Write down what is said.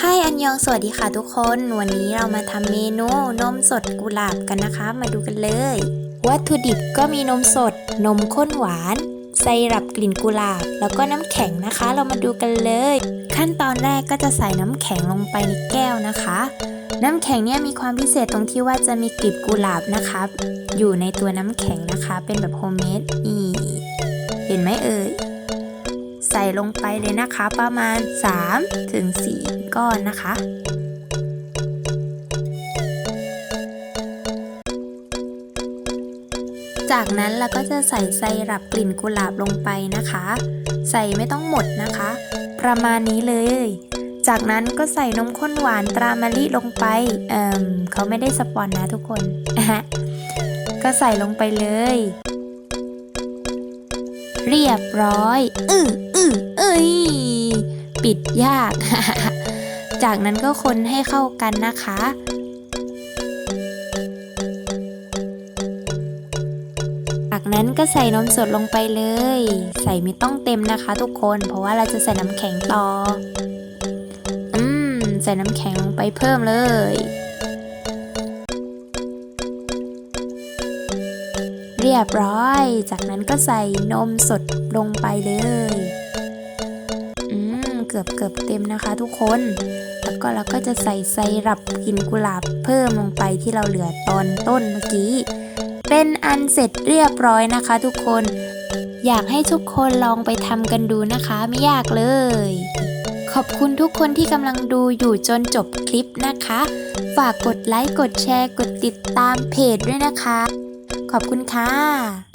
ให้อันยองสวัสดีค่ะทุกคน วันนี้เรามาทำเมนูนมสดกุหลาบกันนะคะ มาดูกันเลย วัตถุดิบก็มีนมสด นมข้นหวานไซรัปกลิ่นกุหลาบ แล้วก็น้ำแข็งนะคะ เรามาดูกันเลย ขั้นตอนแรกก็จะใส่น้ำแข็งลงไปในแก้วนะคะ น้ำแข็งเนี่ยมีความพิเศษตรงที่ว่าจะมีกลีบกุหลาบนะคะ อยู่ในตัวน้ำแข็งนะคะ เป็นแบบโฮมเมดนี่เห็นไหมเอ่ย ส่ลงไปเลยนะคะ ประมาณ3ถึง4ก้อนนะคะจากนั้นเราก็จะใส่ไซรัปกลิ่นกุหลาบลงไปนะคะ ใส่ไม่ต้องหมดนะคะ ประมาณนี้เลย จากนั้นก็ใส่นมข้นหวานตรามะลิลงไป เอ่มเขาไม่ได้สปอนนะทุกคน ก็ใส่ลงไปเลย เรียบร้อย อืออือเอ้ย ปิดยาก จากนั้นก็คนให้เข้ากันนะคะ จากนั้นก็ใส่นมสดลงไปเลย ใส่ไม่ต้องเต็มนะคะทุกคน เพราะว่าเราจะใส่น้ำแข็งต่อ อืม ใส่น้ำแข็งลงไปเพิ่มเลย เรียบร้อย จากนั้นก็ใส่นมสดลงไปเลย อืม เกือบเกือบเต็มนะคะทุกคน แล้วก็เราก็จะใส่ไซรัปกลินกุหลาบเพิ่มลงไปที่เราเหลือตอนต้นเมื่อกี้ เป็นอันเสร็จเรียบร้อยนะคะทุกคน อยากให้ทุกคนลองไปทำกันดูนะคะไม่ยากเลยขอบคุณทุกคนที่กำลังดูอยู่จนจบคลิปนะคะ ฝากกดไลค์ กดแชร์ กดติดตามเพจด้วยนะคะ ขอบคุณค่ะ